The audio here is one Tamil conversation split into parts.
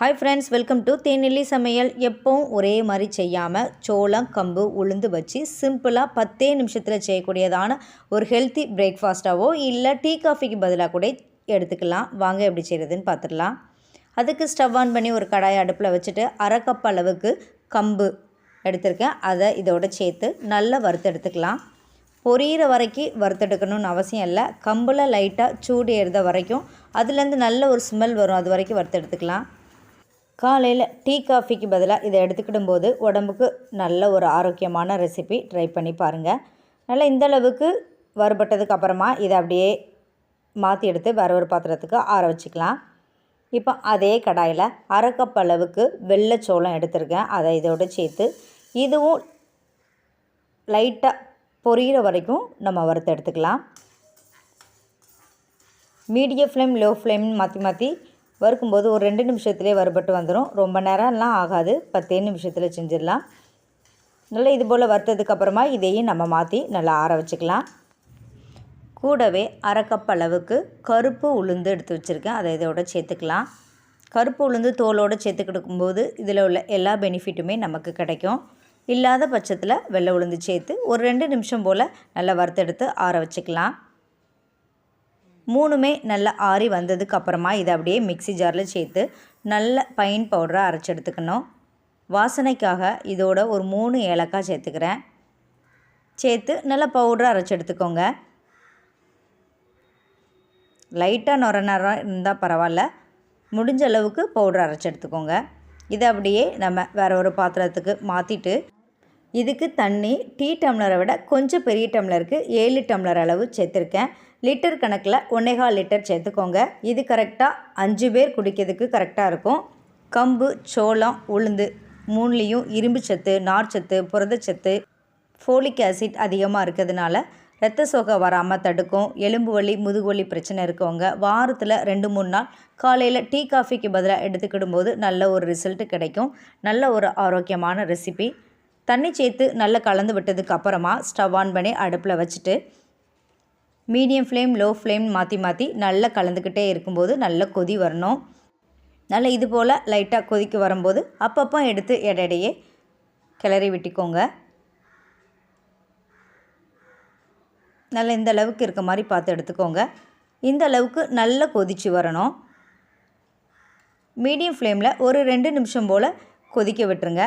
ஹாய் ஃப்ரெண்ட்ஸ் வெல்கம் டு தேநெல்லி சமையல். எப்பவும் ஒரே மாதிரி செய்யாமல் சோளம் கம்பு உளுந்து வச்சு சிம்பிளாக பத்தே நிமிஷத்தில் செய்யக்கூடியதான ஒரு ஹெல்த்தி பிரேக்ஃபாஸ்ட்டாகவோ இல்லை டீ காஃபிக்கு பதிலாக கூட எடுத்துக்கலாம். வாங்க எப்படி செய்கிறதுன்னு பார்த்துடலாம் அதுக்கு ஸ்டவ் ஆன் பண்ணி ஒரு கடாயை அடுப்பில் வச்சுட்டு அரை கப் அளவுக்கு கம்பு எடுத்திருக்கேன். அதை இதோட சேர்த்து நல்லா வறுத்து எடுத்துக்கலாம் பொரியிற வரைக்கும் வறுத்தெடுக்கணும்னு அவசியம் இல்லை. கம்பில் லைட்டாக சூடு ஏறுத வரைக்கும் அதுலேருந்து நல்ல ஒரு ஸ்மெல் வரும். அது வரைக்கும் வறுத்தெடுத்துக்கலாம். காலையில் டீ காஃபிக்கு பதிலாக இதை எடுத்துக்கிடும் போது உடம்புக்கு நல்ல ஒரு ஆரோக்கியமான ரெசிபி ட்ரை பண்ணி பாருங்கள் நல்லா இந்த அளவுக்கு வறுபட்டதுக்கு அப்புறமா இதை அப்படியே மாற்றி எடுத்து வேற ஒரு பாத்திரத்துக்கு ஆற வச்சுக்கலாம். இப்போ அதே கடாயில் அரை கப் அளவுக்கு வெள்ளைச்சோளம் எடுத்திருக்கேன். அதை இதோட சேர்த்து இதுவும் லைட்டாக பொரியிற வரைக்கும் நம்ம வறுத்து எடுத்துக்கலாம். மீடியம் ஃப்ளேம் லோ ஃப்ளேம்னு மாற்றி மாற்றி வறுக்கும்போது ஒரு ரெண்டு நிமிஷத்துலேயே வறுபட்டு வந்துடும் ரொம்ப நேரம்லாம் ஆகாது. பத்தே நிமிஷத்தில் செஞ்சிடலாம். நல்லா இது போல் வறுத்ததுக்கப்புறமா இதையும் நம்ம மாற்றி நல்லா ஆற வச்சுக்கலாம். கூடவே அரை கப் அளவுக்கு கருப்பு உளுந்து எடுத்து வச்சுருக்கேன். அதை இதோட சேர்த்துக்கலாம். கருப்பு உளுந்து தோலோடு சேர்த்து கொடுக்கும்போது இதில் உள்ள எல்லா பெனிஃபிட்டுமே நமக்கு கிடைக்கும். இல்லாத பட்சத்தில் வெள்ளை உளுந்து சேர்த்து ஒரு ரெண்டு நிமிஷம் போல் நல்லா வறுத்தெடுத்து ஆற வச்சுக்கலாம். மூணுமே நல்லா ஆறி வந்ததுக்கு அப்புறமா இதை அப்படியே மிக்சி ஜாரில் சேர்த்து நல்ல பைன் பவுடராக அரைச்சி எடுத்துக்கணும். வாசனைக்காக இதோட ஒரு மூணு ஏலக்காய் சேர்த்துக்கிறேன். சேர்த்து நல்லா பவுடரை அரைச்சி எடுத்துக்கோங்க. லைட்டாக நுர நேரம் இருந்தால் பரவாயில்ல. முடிஞ்ச அளவுக்கு பவுடர் அரைச்சி எடுத்துக்கோங்க. இதை அப்படியே நம்ம வேறு ஒரு பாத்திரத்துக்கு மாற்றிட்டு இதுக்கு தண்ணி டீ டம்ளரை விட கொஞ்சம் பெரிய டம்ளருக்கு ஏழு டம்ளர் அளவு சேர்த்துருக்கேன். லிட்டர் கணக்கில் ஒன்றேகால் லிட்டர் சேர்த்துக்கோங்க. இது கரெக்டாக அஞ்சு பேர் குடிக்கிறதுக்கு கரெக்டாக இருக்கும். கம்பு சோளம் உளுந்து மூணுலேயும் இரும்பு சத்து நார்ச்சத்து புரதச்சத்து ஃபோலிக் ஆசிட் அதிகமாக இருக்கிறதுனால ரத்த சோகை வராமல் தடுக்கும். எலும்பு வலி முதுகுவலி பிரச்சனை இருக்கவங்க வாரத்தில் ரெண்டு மூணு நாள் காலையில் டீ காஃபிக்கு பதிலாக எடுத்துக்கிடும் போது நல்ல ஒரு ரிசல்ட்டு கிடைக்கும். நல்ல ஒரு ஆரோக்கியமான ரெசிபி தண்ணி சேர்த்து நல்லா கலந்து விட்டதுக்கு அப்புறமா ஸ்டவ் ஆன் பண்ணி அடுப்பில் வச்சுட்டு மீடியம் ஃப்ளேம் லோ ஃப்ளேம் மாற்றி மாற்றி நல்லா கலந்துக்கிட்டே இருக்கும்போது நல்லா கொதி வரணும். நல்லா இது போல் லைட்டாக கொதிக்க வரும்போது அப்பப்போ எடுத்து இடையிடையே கிளறி விட்டுக்கோங்க. நல்லா இந்த அளவுக்கு இருக்க மாதிரி பார்த்து எடுத்துக்கோங்க. இந்த அளவுக்கு நல்லா கொதித்து வரணும். மீடியம் ஃப்ளேமில் ஒரு ரெண்டு நிமிஷம் போல் கொதிக்க விட்டுருங்க.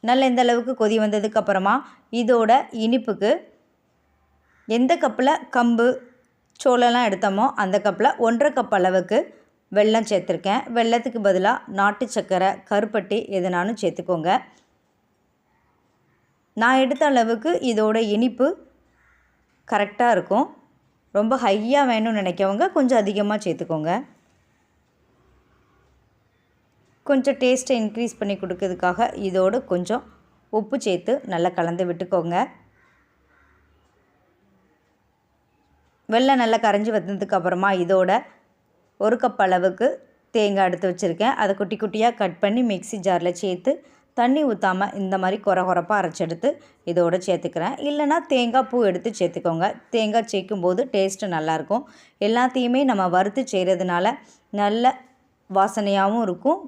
நல்ல இந்த அளவுக்கு கொதி வந்ததுக்கப்புறமா இதோட இனிப்புக்கு எந்த கப்பில் கம்பு சோளம்லாம் எடுத்தோமோ அந்த கப்பில் ஒன்றரை கப் அளவுக்கு வெல்லம் சேர்த்துருக்கேன். வெள்ளத்துக்கு பதிலாக நாட்டு சர்க்கரை கருப்பட்டி எதுனாலும் சேர்த்துக்கோங்க. நான் எடுத்த அளவுக்கு இதோட இனிப்பு கரெக்டாக இருக்கும். ரொம்ப ஹையாக வேணும்னு நினைக்கவங்க கொஞ்சம் அதிகமாக சேர்த்துக்கோங்க. கொஞ்சம் டேஸ்ட்டை இன்க்ரீஸ் பண்ணி கொடுக்கறதுக்காக இதோடு கொஞ்சம் உப்பு சேர்த்து நல்லா கலந்து விட்டுக்கோங்க. வெள்ளம் நல்லா கரைஞ்சி வந்ததுக்கு அப்புறமா இதோட ஒரு கப் அளவுக்கு தேங்காய் எடுத்து வச்சுருக்கேன். அதை குட்டி குட்டியாக கட் பண்ணி மிக்சி ஜாரில் சேர்த்து தண்ணி ஊற்றாமல் இந்த மாதிரி குறை குறைப்பாக அரைச்செடுத்து இதோடு சேர்த்துக்கிறேன். இல்லைனா தேங்காய் பூ எடுத்து சேர்த்துக்கோங்க. தேங்காய் சேர்க்கும் போது டேஸ்ட்டு நல்லாயிருக்கும் எல்லாத்தையுமே நம்ம வறுத்து செய்கிறதுனால நல்ல வாசனையாகவும் இருக்கும்.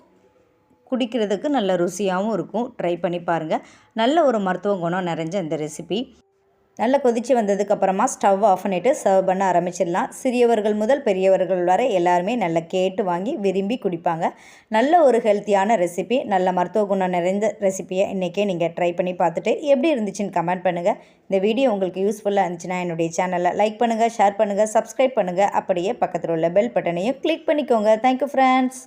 குடிக்கிறதுக்கு நல்ல ருசியாகவும் இருக்கும். ட்ரை பண்ணி பாருங்கள் நல்ல ஒரு மருத்துவ குணம் நிறைஞ்ச இந்த ரெசிபி நல்லா கொதித்து வந்ததுக்கப்புறமா ஸ்டவ் ஆஃப் பண்ணிவிட்டு சர்வ் பண்ண ஆரம்பிச்சிடலாம். சிறியவர்கள் முதல் பெரியவர்கள் வரை எல்லாருமே நல்லா கேட்டு வாங்கி விரும்பி குடிப்பாங்க. நல்ல ஒரு ஹெல்த்தியான ரெசிபி நல்ல மருத்துவ குணம் நிறைந்த ரெசிப்பியை இன்றைக்கே நீங்கள் ட்ரை பண்ணி பார்த்துட்டு எப்படி இருந்துச்சுன்னு கமெண்ட் பண்ணுங்கள் இந்த வீடியோ உங்களுக்கு யூஸ்ஃபுல்லாக இருந்துச்சுன்னா என்னுடைய சேனலை லைக் பண்ணுங்கள் ஷேர் பண்ணுங்கள் சப்ஸ்கிரைப் பண்ணுங்கள் அப்படியே பக்கத்தில் உள்ள பெல் பட்டனையும் கிளிக் பண்ணிக்கோங்க. Thank you friends